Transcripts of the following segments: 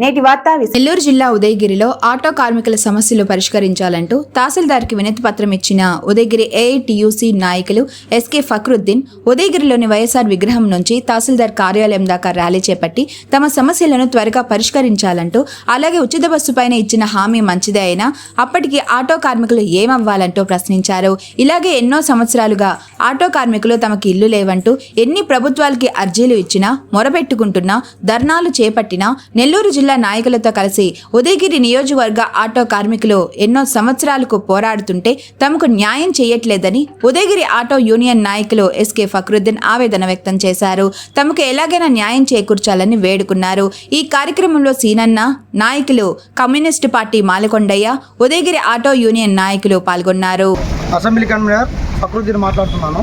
నేటి వార్త నెల్లూరు జిల్లా ఉదయగిరిలో ఆటో కార్మికుల సమస్యలు పరిష్కరించాలంటూ తహసీల్దార్కి వినతి పత్రం ఇచ్చిన ఉదయగిరి ఏఐటియుసి నాయకులు ఎస్కే ఫక్రుద్దీన్ ఉదయగిరిలోని వైఎస్ఆర్ విగ్రహం నుంచి తహసీల్దార్ కార్యాలయం దాకా ర్యాలీ చేపట్టి తమ సమస్యలను త్వరగా పరిష్కరించాలంటూ అలాగే ఉచిత బస్సు పైన ఇచ్చిన హామీ మంచిదే అయినా అప్పటికి ఆటో కార్మికులు ఏమవ్వాలంటూ ప్రశ్నించారు. ఇలాగే ఎన్నో సంవత్సరాలుగా ఆటో కార్మికులు తమకి ఇల్లు లేవంటూ ఎన్ని ప్రభుత్వాలకి అర్జీలు ఇచ్చినా మొరపెట్టుకుంటున్నా ధర్నాలు చేపట్టినా నెల్లూరు జిల్లా నాయకులతో కలిసి ఉదయగిరి నియోజకవర్గ ఆటో కార్మికులు ఎన్నో సంవత్సరాలకు పోరాడుతుంటే తమకు న్యాయం చేయట్లేదని ఉదయగిరి ఆటో యూనియన్ నాయకులు ఎస్కే ఫక్రుద్దీన్ ఆవేదన వ్యక్తం చేశారు. తమకు ఎలాగైనా న్యాయం చేకూర్చాలని వేడుకున్నారు. ఈ కార్యక్రమంలో సీనన్న నాయకులు communist party Malakondaiah Udayagiri auto union నాయకులు పాల్గొన్నారు. అసెంబ్లీ కన్వీనర్ ఫక్రుద్దీన్ మాట్లాడుతున్నాను.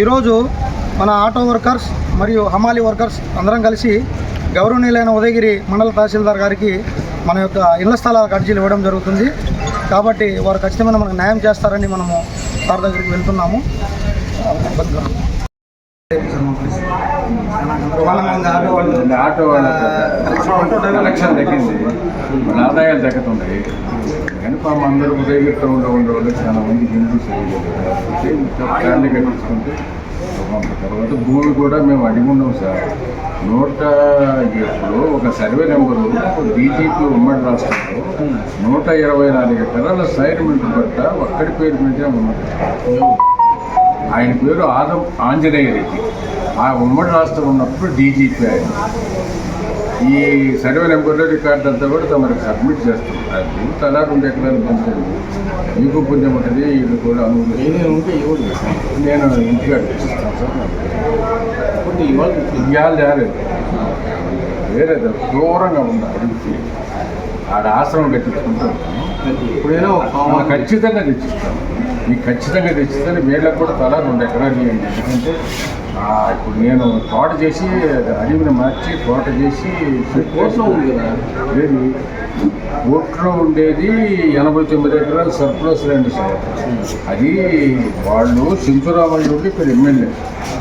ఈరోజు మన ఆటో వర్కర్స్ మరియు హమాలి వర్కర్స్ అందరం కలిసి గౌరవనీయులైన ఉదయగిరి మండల తహసీల్దార్ గారికి మన యొక్క ఇళ్ళ స్థలాల అర్జీలు ఇవ్వడం జరుగుతుంది. కాబట్టి వారు ఖచ్చితమైన మనకు న్యాయం చేస్తారని మనము సార్ దగ్గరికి వెళ్తున్నాము. ఆటో కలెక్షన్ తగ్గింది ఆదాయాలు తగ్గుతున్నాయి కానీ పాపం అందరూ ఉదయగిరితో ఉండే వాళ్ళు చాలా మంది హిందూ ఫ్యామిలీ కట్టించుకుంటే కొంత తర్వాత భూమి కూడా మేము అడిగి ఉన్నాం సార్. నూట ఇప్పుడు ఒక సర్వే నెంబరు డీజీపీ ఉమ్మడి రాష్ట్రంలో నూట ఇరవై నాలుగు ఎకరాల సైర్మెంట్ పట్ట ఒక్కడి పేరు మీదే ఉన్నది. ఆయన పేరు ఆదం ఆంజనేయ రెడ్డి. ఆ ఉమ్మడి రాష్ట్రం ఉన్నప్పుడు డీజీపీ ఆయన. ఈ సర్వే నెంబర్లో రికార్డు అంతా కూడా తమకు సబ్మిట్ చేస్తాం అది తలా రెండు ఎకరాలు పంచండి మీకు పుణ్యం ఉంటుంది ఇది కూడా అనుభవం ఉంటే ఇవ్వడు నేను ఇంటికాడ తెచ్చిస్తాను సార్ ఇవాళ ఇవాళ రాలేదు వేరే దూరంగా ఉంది అడిగితే ఆడ ఆశ్రమం కట్టించుకుంటాం. ఇప్పుడైనా ఖచ్చితంగా తెచ్చిస్తాను మీకు ఖచ్చితంగా తెచ్చిస్తాను వీళ్ళకి కూడా తలా రెండు ఎకరాలు ఇవ్వండి ఎందుకంటే ఇప్పుడు నేను తోట చేసి అడవిని మార్చి తోట చేసి కోట్లో ఉంది కదా. లేదు. కోట్లో ఉండేది ఎనభై తొమ్మిది ఎకరాలు సర్ప్లస్ ల్యాండ్ సార్. అది వాళ్ళు సింధురామయ్య నుండి ఇక్కడ ఎమ్మెల్యే.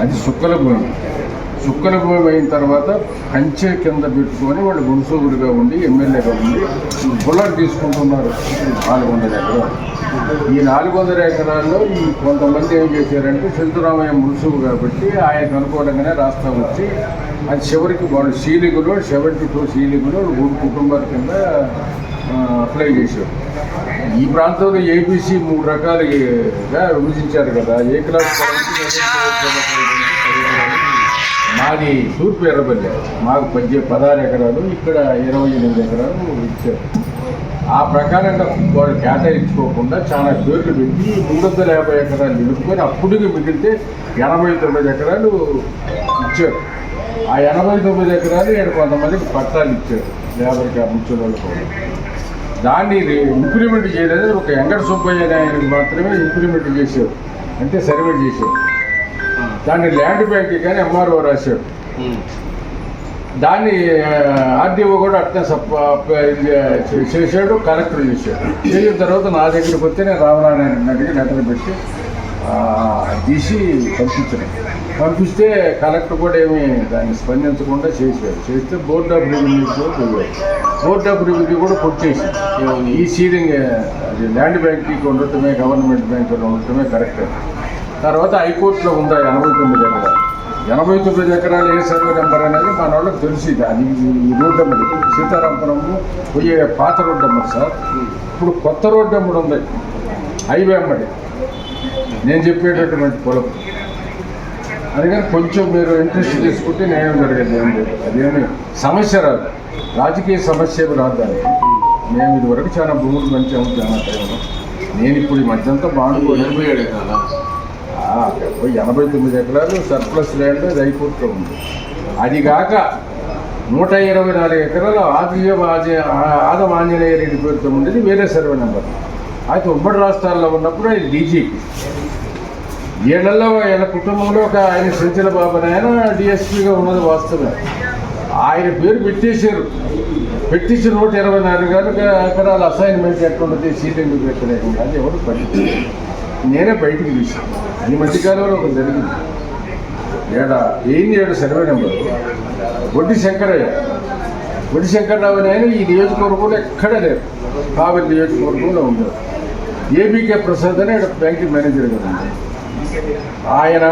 అది సుక్కల భూమి. సుక్కల భూమి అయిన తర్వాత కంచె కింద పెట్టుకొని వాళ్ళు గుంసూరుగా ఉండి ఎమ్మెల్యేగా ఉండి బుల్లర్ తీసుకుంటున్నారు నాలుగు వందల ఎకరాలు. ఈ నాలుగు వందల ఎకరాల్లో ఈ కొంతమంది ఏం చేశారంటే సిద్ధరామయ్య మున్సువు కాబట్టి ఆయనకు అనుకూలంగానే రాస్తా వచ్చి అది చివరికి వాళ్ళు సీలింగులు సెవెంటీ టూ సీలింగులు మూడు కుటుంబాల కింద అప్లై చేశారు. ఈ ప్రాంతంలో ఏబీసీ మూడు రకాలుగా విభజించారు కదా. ఏ క్లాస్ మాది తూర్పు ఎర్రపల్లి మాకు పద్దె పదహారు ఎకరాలు ఇక్కడ ఇరవై ఎనిమిది ఎకరాలు ఇచ్చారు. ఆ ప్రకారంగా వాళ్ళు కేటాయించుకోకుండా చాలా పేర్లు పెట్టి మూడు వందల యాభై ఎకరాలు నిలుపుకొని అప్పుడుగా మిగిలితే ఎనభై తొమ్మిది ఎకరాలు ఇచ్చారు. ఆ ఎనభై తొమ్మిది ఎకరాలు ఇక్కడ కొంతమందికి పట్టాలు ఇచ్చారు లేబర్ ముచ్చిన వాళ్ళు కూడా. దాన్ని ఇంప్లిమెంట్ చేయలేదు. ఒక వెంకట సుబ్బయ్య అనే ఆయనకి మాత్రమే ఇంప్లిమెంట్ చేశారు. అంటే సర్వే చేశారు. దాన్ని ల్యాండ్ బ్యాంక్ కానీ ఎంఆర్ఓ రాశాడు దాన్ని ఆర్డీఓ కూడా అట్నే చేశాడు కలెక్టర్ చేశాడు. చేసిన తర్వాత నా దగ్గరికి వస్తే నేను రామనారాయణ అడిగి లెటర్ పెట్టి తీసి పంపించాను. పంపిస్తే కలెక్టర్ కూడా ఏమి దాన్ని స్పందించకుండా చేశాడు. చేస్తే బోర్డ్ ఆఫ్ రెవెన్యూ కూడా పోయాడు. బోర్డ్ ఆఫ్ రెవెన్యూ కూడా కొట్టేసి ఈ సీలింగ్ అది ల్యాండ్ బ్యాంక్కి ఉండటమే గవర్నమెంట్ బ్యాంకులో ఉండటమే కరెక్ట్. తర్వాత హైకోర్టులో ఉందా ఎనభై తొమ్మిది ఎకరాలు. ఎనభై తొమ్మిది ఎకరాలు ఏ సర్వే నెంబర్ అనేది మన వాళ్ళకి తెలిసింది అది ఈ రోడ్డు నెంబర్ సీతారామపురము పోయే పాత రోడ్డు నెంబర్ సార్. ఇప్పుడు కొత్త రోడ్డు నెంబర్ ఉంది. హైవే అమ్మడి. నేను చెప్పేటటువంటి పొలం. అందుకని కొంచెం మీరు ఇంట్రెస్ట్ తీసుకుంటే న్యాయం జరగదు ఏం లేదు. అదేమి సమస్య రాదు. రాజకీయ సమస్య రాదు దానికి. మేము ఇదివరకు చాలా భూములు మంచి చాలా నేను ఇప్పుడు ఈ మధ్యంతా బాగుండిపోయాను ఆ, డెబ్బై ఎనభై తొమ్మిది ఎకరాలు సర్ప్లస్ ల్యాండ్ రైపూర్లో ఉంది. అది కాక నూట ఇరవై నాలుగు ఎకరాలు ఆదియ ఆదం ఆంజనేయ రెడ్డి పేరుతో ఉండేది వేరే సర్వే నెంబర్. అయితే ఉమ్మడి రాష్ట్రాల్లో ఉన్నప్పుడు అది డీజీపీ. వీళ్ళల్లో ఆయన కుటుంబంలో ఒక ఆయన సంచల బాబు ఆయన డిఎస్పీగా ఉన్నది వాస్తవమే. ఆయన పేరు పెట్టేశారు. పెట్టించి నూట ఇరవై నాలుగు ఎకరాల అసైన్మెంట్ ఎట్లుంటుంది సీటింగ్ పెట్టలేకుండా అది ఎవరు పట్టించారు నేనే బయటికి తీసాను ఈ మధ్యకాలంలో ఒక జరిగింది. ఏడ ఏంది ఏడు సర్వే నెంబర్? వడ్డీ శంకరయ్య. వడ్డీ శంకరరావు అని ఆయన ఈ నియోజకవర్గంలో ఎక్కడా లేరు. కావలి నియోజకవర్గంలో ఉన్నారు ఏబీకే ప్రసాద్ అని ఇక్కడ బ్యాంకింగ్ మేనేజర్ గారు ఆయన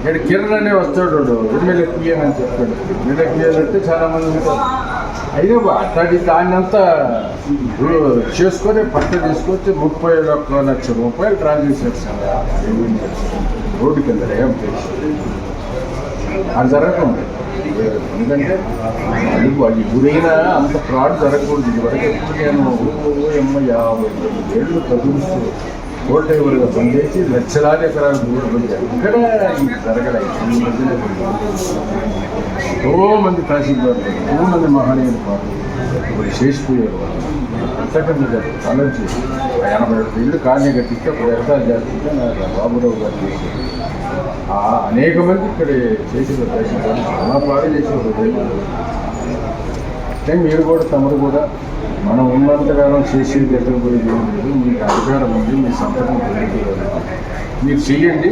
ఇక్కడ కిరణ్ అనే వస్తాడు ఎమ్మెల్యే పిఎన్ అని చెప్పాడు ఎమ్మెల్యే పిఎన్ అంటే చాలామంది ఉంటారు. అయితే అట్లాంటి దాన్ని అంతా చేసుకొని పట్ట తీసుకొచ్చి ముప్పై ఒక్క లక్ష రూపాయలు డ్రా చేశారు. రోడ్డు కింద ఏం అది జరగకుండా ఎందుకంటే అది గురైనా అంత ఫ్రాడ్ జరగకూడదు. ఇదివరకు ఎప్పుడు నేను ఎమ్మ యాభై ఏళ్ళు చదువుతూ కోల్ డ్రైవర్గా పనిచేసి లక్షలాది ఎకరాలు దూరం పోయాను ఇక్కడ ఇది జరగలేదు ఈ మధ్యనే ఎంతో మంది తహసీల్దార్లు ఎంతో మంది మహనీయులు పాటు ఇప్పుడు చేసిపోయారు అంతకంటే జరుగుతుంది ఆలోచి ఎనభై ఏడు ఇళ్ళు కాలనీ కట్టిస్తే ఒక వ్యవసాయం చేస్తుంటే నాకు బాబురావు గారు చేసి అనేక మంది ఇక్కడ చేసిన తహసీల్దార్లు చాలా బాగా చేసేవారు. అంటే మీరు కూడా తమరు కూడా మనం ఉన్నంతకాలం చేసేది ఎక్కడ పోయేది లేదు. మీకు అధికారం ఉంది మీ సంతకం పెరుగుతుంది మీరు చెయ్యండి.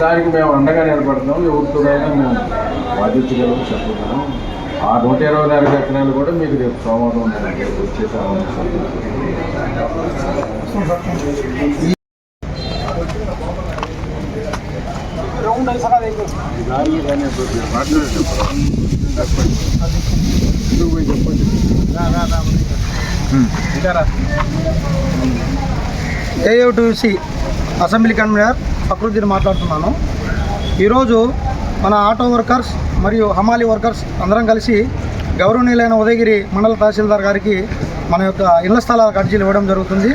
దానికి మేము అండగా నిలబడతాం. ఎవరితోడైనా మేము బాధించగలం చెప్పగలం. ఆ నూట ఇరవై నాలుగు ఎకరాలు కూడా మీకు రేపు సోమవారం నేను చెప్పండి ఏఐటిసి అసెంబ్లీ కన్వీనర్ ఫక్రుద్దీన్ మాట్లాడుతున్నాను. ఈరోజు మన ఆటో వర్కర్స్ మరియు హమాలి వర్కర్స్ అందరం కలిసి గౌరవనీయులైన ఉదయగిరి మండల తహసీల్దార్ గారికి మన యొక్క ఇళ్ళ స్థలాలకు అర్జీలు ఇవ్వడం జరుగుతుంది.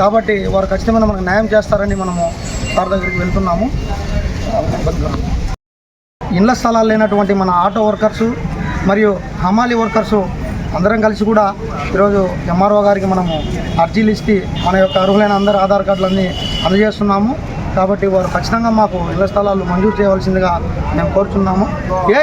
కాబట్టి వారు ఖచ్చితమైన మనకు న్యాయం చేస్తారని మనము సార్ దగ్గరికి వెళ్తున్నాము. ఇళ్ళ స్థలాలు లేనటువంటి మన ఆటో వర్కర్సు మరియు హమాలి వర్కర్సు అందరం కలిసి కూడా ఈరోజు ఎంఆర్ఓ గారికి మనము అర్జీలు ఇస్తే మన యొక్క అర్హులైన అందరి ఆధార్ కార్డులన్నీ అందజేస్తున్నాము. కాబట్టి వారు ఖచ్చితంగా మాకు ఇళ్ళ స్థలాలు మంజూరు చేయవలసిందిగా మేము కోరుతున్నాము A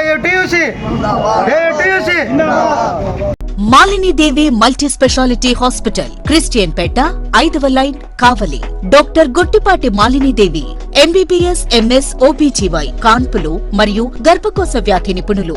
Malini Devi multi speciality hospital Christian Peta ఐదవ line Kavali. Doctor Guttipati Malini Devi MBBS MS OBGY కాన్పులు మరియు గర్భకోశ వ్యాధి నిపుణులు.